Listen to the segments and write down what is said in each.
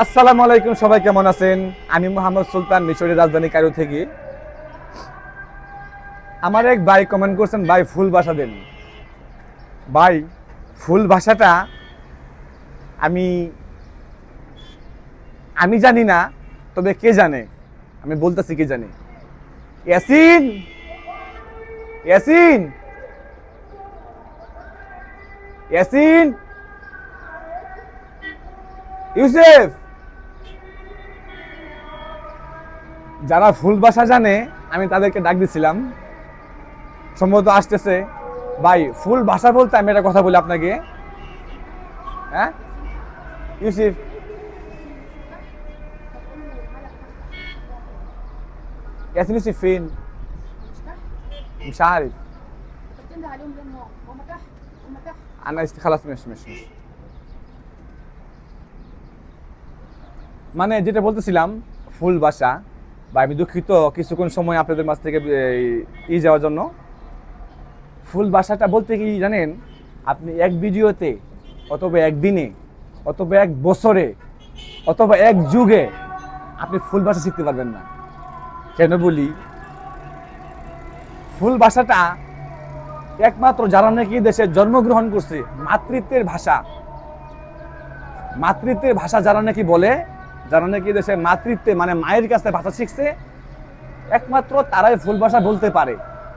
আসসালামু আলাইকুম, সবাই কেমন আছেন? আমি মোহাম্মদ সুলতান, মিশরের রাজধানী কায়রো থেকে। আমার এক ভাই কমেন্ট করছেন, ভাই, ফুল ভাষা দেন। ভাই, ফুল ভাষাটা আমি আমি জানি না, তবে কে জানে? আমি বলতেছি কে জানে? ইয়াসিন! ইয়াসিন! ইয়াসিন! ইউসেফ! যারা ফুল ভাষা জানে আমি তাদেরকে ডাক দিছিলাম সম্ভবত আসতেছে ভাই ফুল ভাষা বলতে আমি একটা কথা বলি আপনাকে হ্যাঁ ইউসিফ ياسين يوسف فين؟ مش عارف بتنده عليهم لما هم تحت هم تحت انا است- خلاص مش مش مش মানে যেটা বলতেছিলাম ফুল ভাষা বা আমি দুঃখিত কিছুক্ষণ সময় আপনাদের মাঝ থেকে ই যাওয়ার জন্য। ফুল ভাষাটা বলতে কি জানেন? আপনি এক ভিডিওতে, অথবা একদিনে অথবা এক বছরে, অথবা এক যুগে আপনি ফুল ভাষা শিখতে পারবেন না। কেন বলি? ফুল ভাষাটা একমাত্র যারা নাকি দেশে জন্মগ্রহণ করছে, মাতৃত্বের ভাষা। মাতৃত্বের ভাষা যারা নাকি বলে যারা নাকি দেশে মাতৃত্বে মানে মায়ের কাছে ভাষা শিখছে? একমাত্র তারাই ফুল ভাষা বলতে পারে।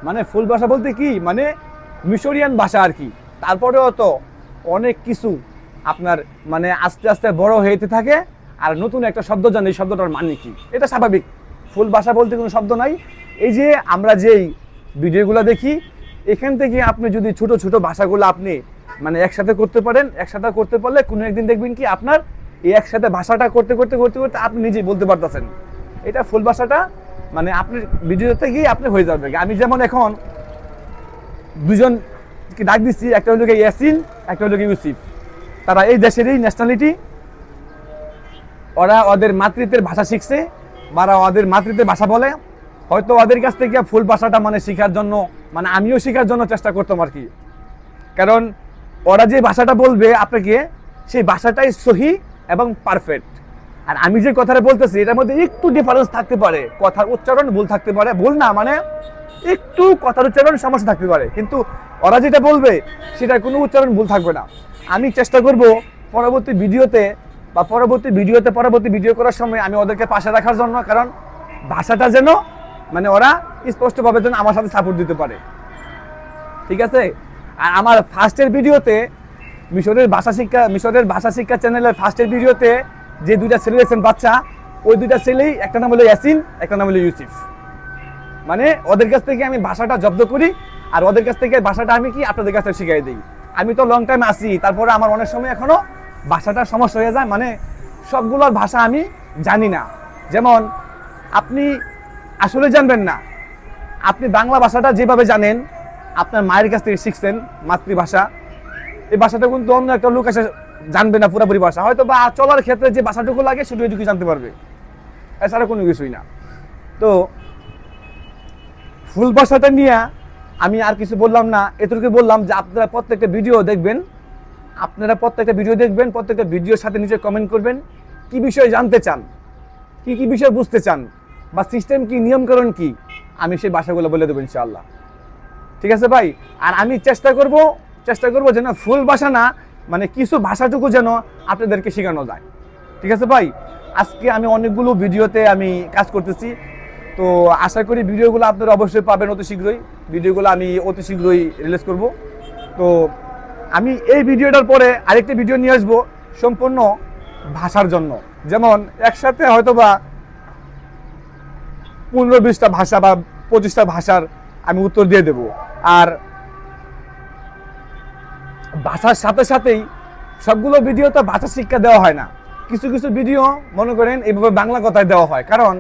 মানে ফুল ভাষা বলতে কি? মানে মিশরিয়ান ভাষা আর কি। তারপরেও তো অনেক কিছু আপনার মানে আস্তে আস্তে বড় হইতে থাকে। আর নতুন একটা শব্দ জানে, এই শব্দটার মানে কি? এটা স্বাভাবিক। ফুল ভাষা বলতে কোনো শব্দ নাই। এই যে আমরা যেই ভিডিওগুলো দেখি, এখান থেকে আপনি যদি ছোট ছোট ভাষাগুলো আপনি মানে একসাথে করতে পারেন, একসাথে করতে পারলে কোনো একদিন দেখবেন কি আপনার এই একসাথে ভাষাটা করতে করতে করতে করতে আপনি নিজেই বলতে পারতেছেন। এটা ফুল ভাষাটা মানে আপনি ভিডিওতে গিয়ে আপনি হয়ে যাবে। আমি যেমন এখন দুজন ডাক দিচ্ছি, একটা হলো ইয়াসিন, একটা হলো ইউসিফ। তারা এই দেশেরই ন্যাশনালিটি ওরা ওদের মাতৃত্বের ভাষা শিখছে বা ওদের মাতৃত্বের ভাষা বলে। হয়তো ওদের কাছ থেকে ফুল ভাষাটা মানে শেখার জন্য মানে আমিও শেখার জন্য চেষ্টা করতাম আর কি। কারণ ওরা যে ভাষাটা বলবে আপনাকে, সেই ভাষাটাই সহি এবং পারফেক্ট আর আমি যে কথাটা বলতেছি, এটার মধ্যে একটু ডিফারেন্স থাকতে পারে। কথার উচ্চারণ ভুল থাকতে পারে। ভুল না মানে একটু কথার উচ্চারণ সমস্যা থাকতে পারে। কিন্তু ওরা যেটা বলবে, সেটার কোনো উচ্চারণ ভুল থাকবে না। আমি চেষ্টা করব পরবর্তী ভিডিওতে বা পরবর্তী ভিডিওতে পরবর্তী ভিডিও করার সময় আমি ওদেরকে পাশে রাখার জন্য, কারণ ভাষাটা যেন মানে ওরা স্পষ্টভাবে যেন আমার সাথে সাপোর্ট দিতে পারে। ঠিক আছে? আর আমার ফার্স্টের ভিডিওতে মিশরের ভাষা শিক্ষা, মিশরের ভাষা শিক্ষা চ্যানেলের ফার্স্টের ভিডিওতে যে দুইটা ছেলে রয়েছেন বাচ্চা, ওই দুইটা ছেলেই একটা নাম হলো ইয়াসিন, একটা নাম হলো ইউসিফ। মানে ওদের কাছ থেকে আমি ভাষাটা জব্দ করি, আর ওদের কাছ থেকে ভাষাটা আমি কি আপনাদের কাছে শিখাই দিই? আমি তো লং টাইম আসি তারপরে আমার অনেক সময় এখনও ভাষাটা সমস্যা হয়ে যায় মানে সবগুলোর ভাষা আমি জানি না। যেমন, আপনি আসলে জানবেন না, আপনি বাংলা ভাষাটা যেভাবে জানেন, আপনার মায়ের কাছ থেকে শিখছেন মাতৃভাষা এই ভাষাটা কিন্তু অন্য একটা লোক এসে জানবে না পুরোপুরি ভাষা হয়তো বা চলার ক্ষেত্রে যে ভাষাটুকু লাগে সেটুকু জানতে পারবে। এছাড়া কোনো কিছুই না। তো ফুল ভাষাটা নিয়ে আমি আর কিছু বললাম না। এতটুকু বললাম যে আপনারা প্রত্যেকটা ভিডিও দেখবেন। আপনারা প্রত্যেকটা ভিডিও দেখবেন, প্রত্যেকটা ভিডিওর সাথে নিচে কমেন্ট করবেন, কি বিষয়ে জানতে চান, কি কি বিষয় বুঝতে চান, বা সিস্টেম কি নিয়মকরণ কি, আমি সেই ভাষাগুলো বলে দেবো ইনশাআল্লাহ। ঠিক আছে ভাই? আর আমি চেষ্টা করব চেষ্টা করব যেন ফুল ভাষা না মানে কিছু ভাষাটুকু যেন আপনাদেরকে শেখানো যায়। ঠিক আছে ভাই? আজকে আমি অনেকগুলো ভিডিওতে আমি কাজ করতেছি। তো আশা করি ভিডিওগুলো আপনারা অবশ্যই পাবেন অতি শীঘ্রই। ভিডিওগুলো আমি অতি শীঘ্রই রিলিজ করব। তো আমি এই ভিডিওটার পরে আরেকটি ভিডিও নিয়ে আসব সম্পূর্ণ ভাষার জন্য। যেমন একসাথে হয়তো বা পনেরো বিশটা ভাষা বা পঁচিশটা ভাষার আমি উত্তর দিয়ে দেব। আর ভাষার সাথে সাথেই সবগুলো ভিডিও তো ভাষা শিক্ষা দেওয়া হয় না। কিছু কিছু ভিডিও মনে করেন, এইভাবে বাংলা কথায় দেওয়া হয়। কারণ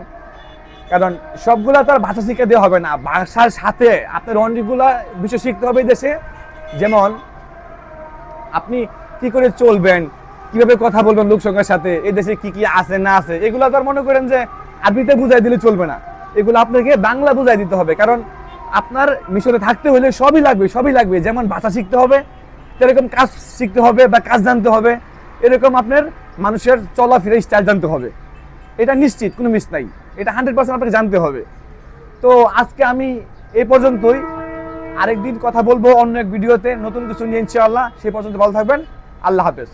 কারণ সবগুলা তো আর ভাষা শিক্ষা দেওয়া হবে না। ভাষার সাথে আপনার অনেকগুলা বিষয় শিখতে হবে দেশে। যেমন, আপনি কি করে চলবেন, কীভাবে কথা বলবেন লোকসংখ্যার সাথে, এই দেশে কি কি আছে, না আছে, এগুলো তো আর মনে করেন যে আরবিতে বুঝাই দিলে চলবে না। এগুলো আপনাকে বাংলা বুঝাই দিতে হবে। কারণ, আপনার মিশনে থাকতে হলে সবই লাগবে সবই লাগবে। যেমন ভাষা শিখতে হবে সেরকম কাজ শিখতে হবে বা কাজ জানতে হবে, এরকম আপনার মানুষের চলাফেরা স্টাইল জানতে হবে। এটা নিশ্চিত, কোনো মিস নাই। এটা হান্ড্রেড পার্সেন্ট আপনাকে জানতে হবে। তো আজকে আমি এ পর্যন্তই। আরেকদিন কথা বলব অন্য এক ভিডিওতে। নতুন কিছু নিয়ে ইনশাআল্লাহ। সেই পর্যন্ত ভালো থাকবেন। আল্লাহ হাফেজ।